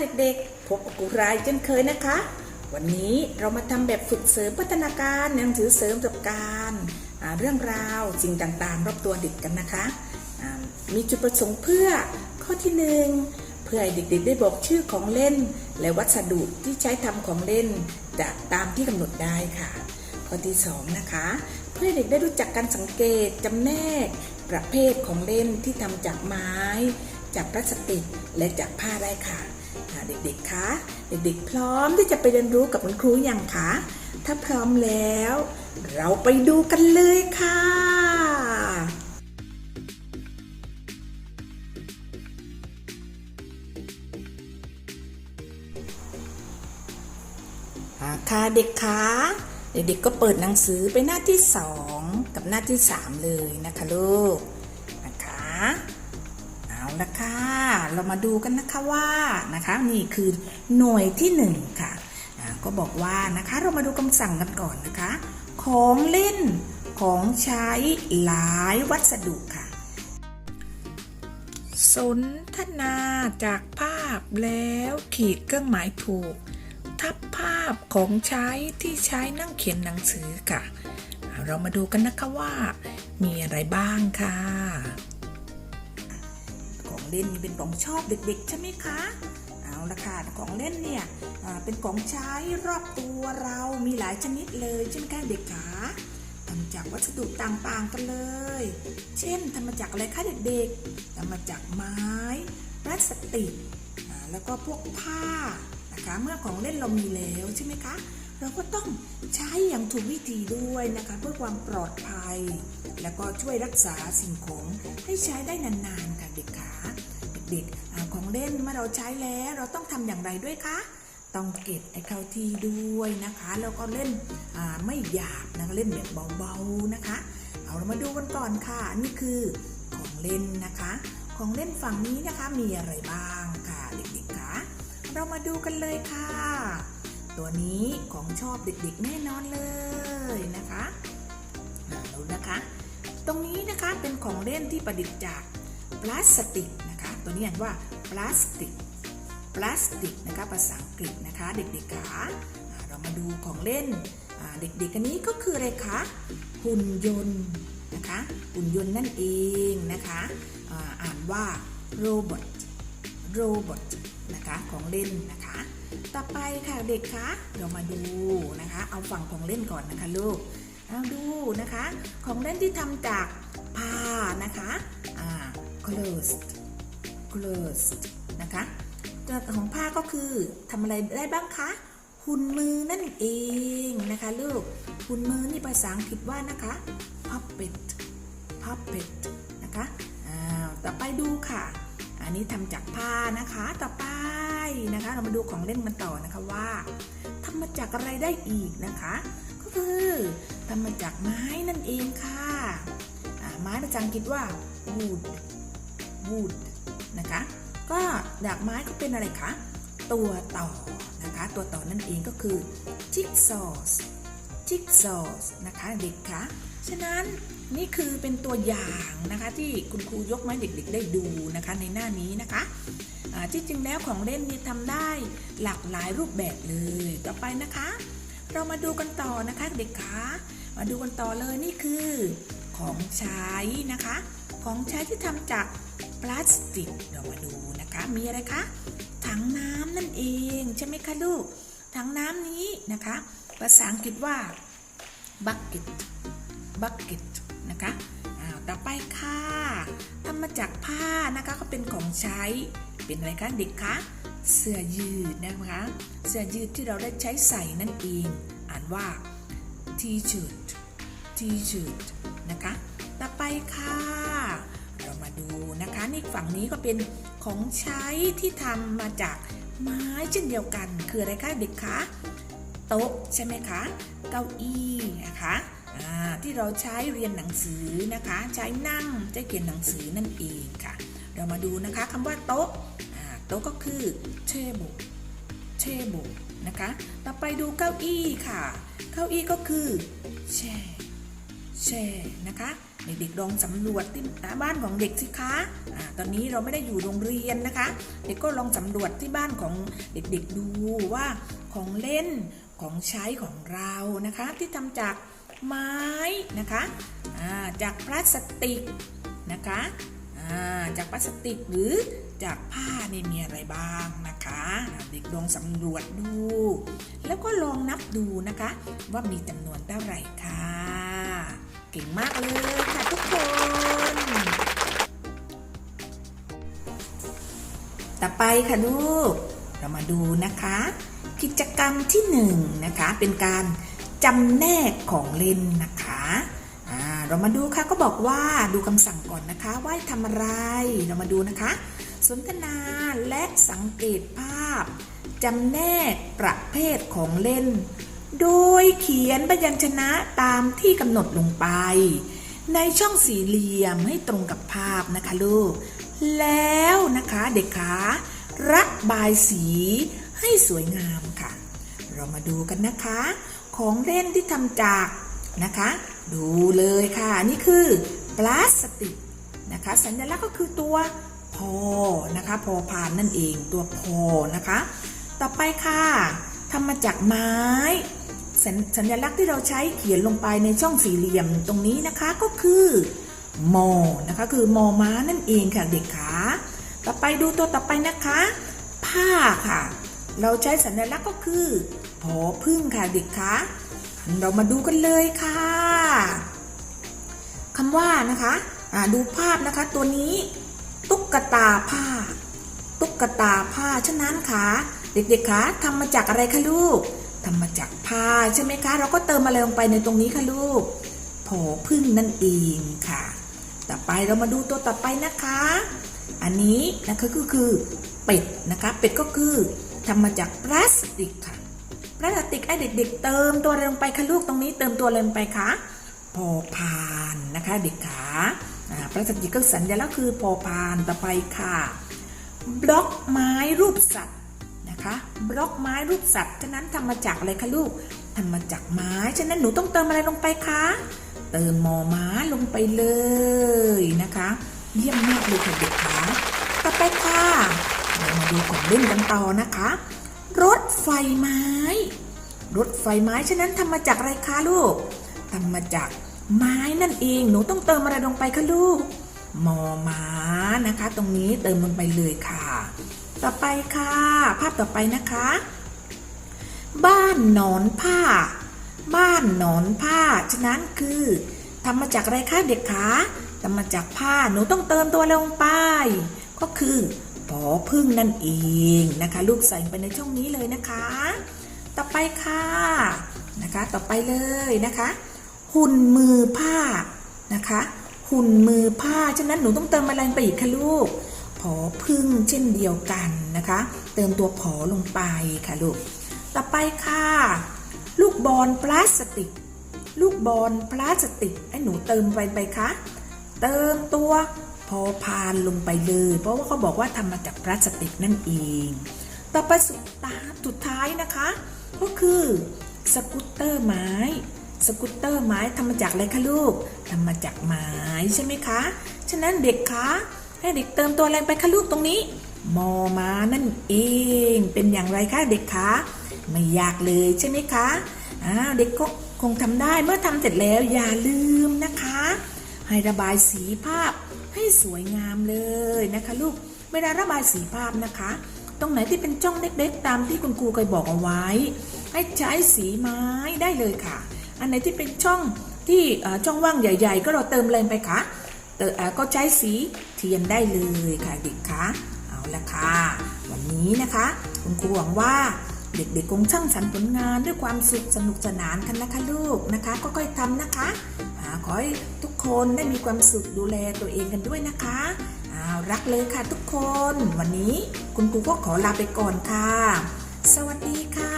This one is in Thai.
เด็กๆ พบกับกูรายเช่นเคยนะคะ วันนี้เรามาทำแบบฝึกเสริมพัฒนาการหนังสือเสริมประสบการณ์เรื่องราวสิ่งต่างๆ รอบตัวเด็กกันนะคะ มีจุดประสงค์เพื่อข้อที่หนึ่งเพื่อให้เด็กๆ ได้บอกชื่อของเล่น และวัสดุที่ใช้ทำของเล่นจะตามที่กำหนดได้ค่ะ ข้อที่สองนะคะ เพื่อให้เด็กได้รู้จักการสังเกตจำแนกประเภทของเล่นที่ทำจากไม้ จากพลาสติกและจากผ้าได้ค่ะ เด็กๆ คะ เด็กๆ พร้อมที่จะไปเรียนรู้กับคุณครูอย่างคะ ถ้าพร้อมแล้ว เราไปดูกันเลยค่ะอ่าค่ะเด็กคะเด็กๆก็เปิดหนังสือไปหน้าที่สองกับหน้าที่สามเลยนะคะลูกนะคะ เอาละคะ เรามาดูกันนะคะว่านะคะนี่คือหน่วยที่หนึ่งค่ะก็บอกว่านะคะเรามาดูคำสั่งกันก่อนนะคะ ของเล่นของใช้หลายวัสดุค่ะ สนทนาจากภาพแล้วขีดเครื่องหมายถูก ทับภาพของใช้ที่ใช้นั่งเขียนหนังสือค่ะ เรามาดูกันนะคะว่า มีอะไรบ้างค่ะ เล่นนี่เป็นของชอบเด็กๆ ใช่ไหมคะ เอาละค่ะของเล่นเนี่ยเป็นของใช้รอบตัวเรามีหลายชนิดเลยใช่ไหมคะเด็กคะทำจากวัสดุต่างๆกันเลย เช่นทำมาจากอะไรคะเด็กๆทำมาจากไม้พลาสติกแล้วก็พวกผ้านะคะ เมื่อของเล่นเรามีแล้วใช่ไหมคะเราก็ต้องใช้อย่างถูกวิธีด้วยนะคะ เพื่อความปลอดภัย แล้วก็ช่วยรักษาสิ่งของให้ใช้ได้นานๆค่ะ ด็กขาเด็กๆอาของเล่นเมื่อเราใช้แล้วเราต้องทำอย่างไรด้วยคะ ต้องเก็บไอ้เข้าที่ด้วยนะคะแล้วก็เล่นไม่หยาบนะคะเล่นแบบเบาๆนะคะ เอาเรามาดูกันก่อนค่ะนี่คือของเล่นนะคะ ของเล่นฝั่งนี้นะคะมีอะไรบ้างค่ะเด็กๆคะเรามาดูกันเลยค่ะ ตัวนี้ของชอบเด็กๆแน่นอนเลยนะคะดูนะคะ ตรงนี้นะคะเป็นของเล่นที่ประดิษฐ์จากพลาสติก ตัวนี้อ่านว่าพลาสติกพลาสติกนะคะภาษาอังกฤษนะคะ เด็กๆคะอ่าเรามาดูของเล่นเด็กๆอันนี้ก็คืออะไรคะหุ่นยนต์นะคะหุ่นยนต์นั่นเองนะคะอ่าอ่านว่าโรบอทโรบอทนะคะของเล่นนะคะ ต่อไปค่ะเด็กคะเรามาดูนะคะ เอาฝั่งของเล่นก่อนนะคะลูกเอาดูนะคะ ของเล่นที่ทำจากผ้านะคะ อ่า closed closed นะคะตัวของผ้าก็คือทำอะไรได้บ้างคะ หุ่นมือนั่นเองนะคะลูก หุ่นมือนี่ภาษาอังกฤษว่านะคะ puppet puppet นะคะอ่าต่อไปดูค่ะ อันนี้ทำจากผ้านะคะ ต่อไปนะคะ เรามาดูของเล่นมันต่อนะคะว่าทำมาจากอะไรได้อีกนะคะ ก็คือทำมาจากไม้นั่นเองค่ะ ไม้ภาษาอังกฤษว่า wood wood นะคะ ก็ดากไม้ก็เป็นอะไรคะ ตัวต่อนะคะ ตัวต่อนั่นเองก็คือ jigsaws jigsaws นะคะเด็กคะฉะนั้นนี่คือเป็นตัวอย่างนะคะที่คุณครูยกมาให้เด็กๆได้ดูนะคะในหน้านี้นะคะที่จริงแล้วของเล่นนี่ทำได้หลากหลายรูปแบบเลยต่อไปนะคะ เรามาดูกันต่อนะคะเด็กคะมาดูกันต่อเลยนี่คือ ของใช้นะคะ ของใช้ที่ทำจาก พลาสติกเรามาดูนะคะ มีอะไรคะถังน้ำนั่นเองใช่ไหมคะลูกถังน้ำนี้นะคะ ภาษาอังกฤษว่า bucket bucket นะคะอ้าวต่อไปค่ะทำมาจากผ้านะคะก็เป็นของใช้ เป็นอะไรคะเด็กคะ เสื้อยืดนะคะ เสื้อยืดที่เราได้ใช้ใส่นั่นเอง อ่านว่า t-shirt t-shirt นะคะ ต่อไปค่ะ ฝั่งนี้ก็เป็นของใช้ที่ทำมาจากไม้เช่นเดียวกัน คืออะไรคะเด็กคะโต๊ะใช่ไหมคะเก้าอี้นะคะที่เราใช้เรียนหนังสือนะคะ ใช้นั่งใช้เขียนหนังสือนั่นเองค่ะ เรามาดูนะคะคำว่าโต๊ะโต๊ะก็คือ table table นะคะ ต่อไปดูเก้าอี้ค่ะ เก้าอี้ก็คือ chair แช่นะคะ เด็กๆลองสำรวจที่บ้านของเด็กสิคะอตอนนี้เราไม่ได้อยู่โรงเรียนนะคะ เด็กก็ลองสำรวจที่บ้านของเด็กๆดูว่าของเล่นของใช้ของเรานะคะ ที่ทำจากไม้นะคะาจากพลาสติกนะคะาจากพลาสติกหรือจากผ้านี่มีอะไรบ้างนะคะ เด็กลองสำรวจดู แล้วก็ลองนับดูนะคะ ว่ามีจำนวนเท่าไหร่ค่ะ เก่งมากเลยค่ะทุกคน ต่อไปค่ะลูก เรามาดูนะคะ กิจกรรมที่หนึ่งนะคะ เป็นการจำแนกของเล่นนะคะเรามาดูค่ะก็บอกว่าดูคำสั่งก่อนนะคะว่าทำอะไร เรามาดูนะคะ สนทนาและสังเกตภาพจำแนกประเภทของเล่น โดยเขียนพยัญชนะตามที่กำหนดลงไป ในช่องสี่เหลี่ยมให้ตรงกับภาพนะคะลูก แล้วนะคะเด็กขาระบายสีให้สวยงามค่ะ เรามาดูกันนะคะ ของเล่นที่ทำจากนะคะ ดูเลยค่ะ นี่คือพลาสติกนะคะ สัญลักษณ์ก็คือตัวพอนะคะ พอพานนั่นเองตัวพอนะคะ ต่อไปค่ะทำมาจากไม้ สัญลักษณ์ที่เราใช้เขียนลงไปในช่องสี่เหลี่ยมตรงนี้นะคะก็คือมอนะคะคือมอม้านั่นเองค่ะเด็กขาต่อไปดูตัวต่อไปนะคะ ผ้าค่ะ เราใช้สัญลักษณ์ก็คือผอพึ่งค่ะเด็กคะเรามาดูกันเลยค่ะคำว่านะคะดูภาพนะคะตัวนี้ตุ๊กตาผ้า ตุ๊กตาผ้าฉะนั้นค่ะ เด็กๆคะทำมาจากอะไรคะลูก ทำมาจากผ้าใช่ไหมคะ เราก็เติมอะไรลงไปในตรงนี้ค่ะลูกผอพึ่งนั่นเองค่ะ ต่อไปเรามาดูตัวต่อไปนะคะ อันนี้นะคะก็คือเป็ดนะคะ เป็ดก็คือทำมาจากพลาสติกค่ะ พลาสติกไอ้เด็ก ๆ เติมตัวอะไรลงไปคะลูกตรงนี้เติมตัวอะไรลงไปคะพอพานนะคะเด็กขาอ่าพลาสติกก็สัญลักษณ์คือพอพานต่อไปค่ะ บล็อกไม้รูปสัตว์ นะคะ บล็อกไม้รูปสัตว์ฉะนั้นทำมาจากอะไรคะลูกทำมาจากไม้ฉะนั้นหนูต้องเติมอะไรลงไปคะเติมมอม้าลงไปเลยนะคะเยี่ยมมากเลยค่ะเด็กขาต่อไปค่ะเรามาดูของเล่นกันต่อนะคะ รถไฟไม้ รถไฟไม้ฉะนั้นทำมาจากอะไรคะลูกทำมาจากไม้นั่นเองหนูต้องเติมอะไรลงไปคะลูกมอม้านะคะ ตรงนี้เติมลงไปเลยค่ะ ต่อไปค่ะ ภาพต่อไปนะคะ บ้านหนอนผ้า บ้านหนอนผ้า ฉะนั้นคือทำมาจากอะไรคะเด็กคะทำมาจากผ้าหนูต้องเติมตัวลงไป ก็คือผอพึ่งนั่นเองนะคะ ลูกใส่ไปในช่องนี้เลยนะคะ ต่อไปค่ะนะคะ ต่อไปเลยนะคะ หุ่นมือผ้านะคะ หุ่นมือผ้าฉะนั้นหนูต้องเติมอะไรไปอีกคะลูก ผอพึ่งเช่นเดียวกันนะคะ เติมตัวผอลงไปค่ะลูก ต่อไปค่ะ ลูกบอลพลาสติก ลูกบอลพลาสติกไอ้หนูเติมไปไปคะเติมตัวพอพานลงไปเลย เพราะว่าเขาบอกว่าทำมาจากพลาสติกนั่นเอง ต่อไปสุดตาสุดท้ายนะคะ ก็คือสกูตเตอร์ไม้ สกูตเตอร์ไม้ทำมาจากอะไรคะลูกทำมาจากไม้ใช่ไหมคะ ฉะนั้นเด็กคะ ให้เด็กเติมตัวอะไรไปคะลูกตรงนี้มอมานั่นเอง เป็นอย่างไรคะเด็กคะไม่ยากเลยใช่ไหมคะอ้าวเด็กก็คงทำได้เมื่อทำเสร็จแล้วอย่าลืมนะคะ ให้ระบายสีภาพให้สวยงามเลยนะคะ ลูกเวลาระบายสีภาพนะคะ ตรงไหนที่เป็นช่องเล็กๆ ตามที่คุณครูเคยบอกเอาไว้ ให้ใช้สีไม้ได้เลยค่ะ อันไหนที่เป็นช่องที่ช่องว่างใหญ่ ๆ ก็เราเติมอะไรไปค่ะ เติมเอ่อก็ใช้สีเทียนได้เลยค่ะเด็กคะเอาละค่ะ วันนี้นะคะคุณครูหวังว่าเด็กๆคงช่างสรรผลงานด้วยความสุขสนุกสนานกันนะคะลูกนะคะก็ค่อยทำนะคะขอให้ทุกคนได้มีความสุขดูแลตัวเองกันด้วยนะคะอารักเลยค่ะทุกคน วันนี้คุณครูก็ขอลาไปก่อนค่ะ สวัสดีค่ะ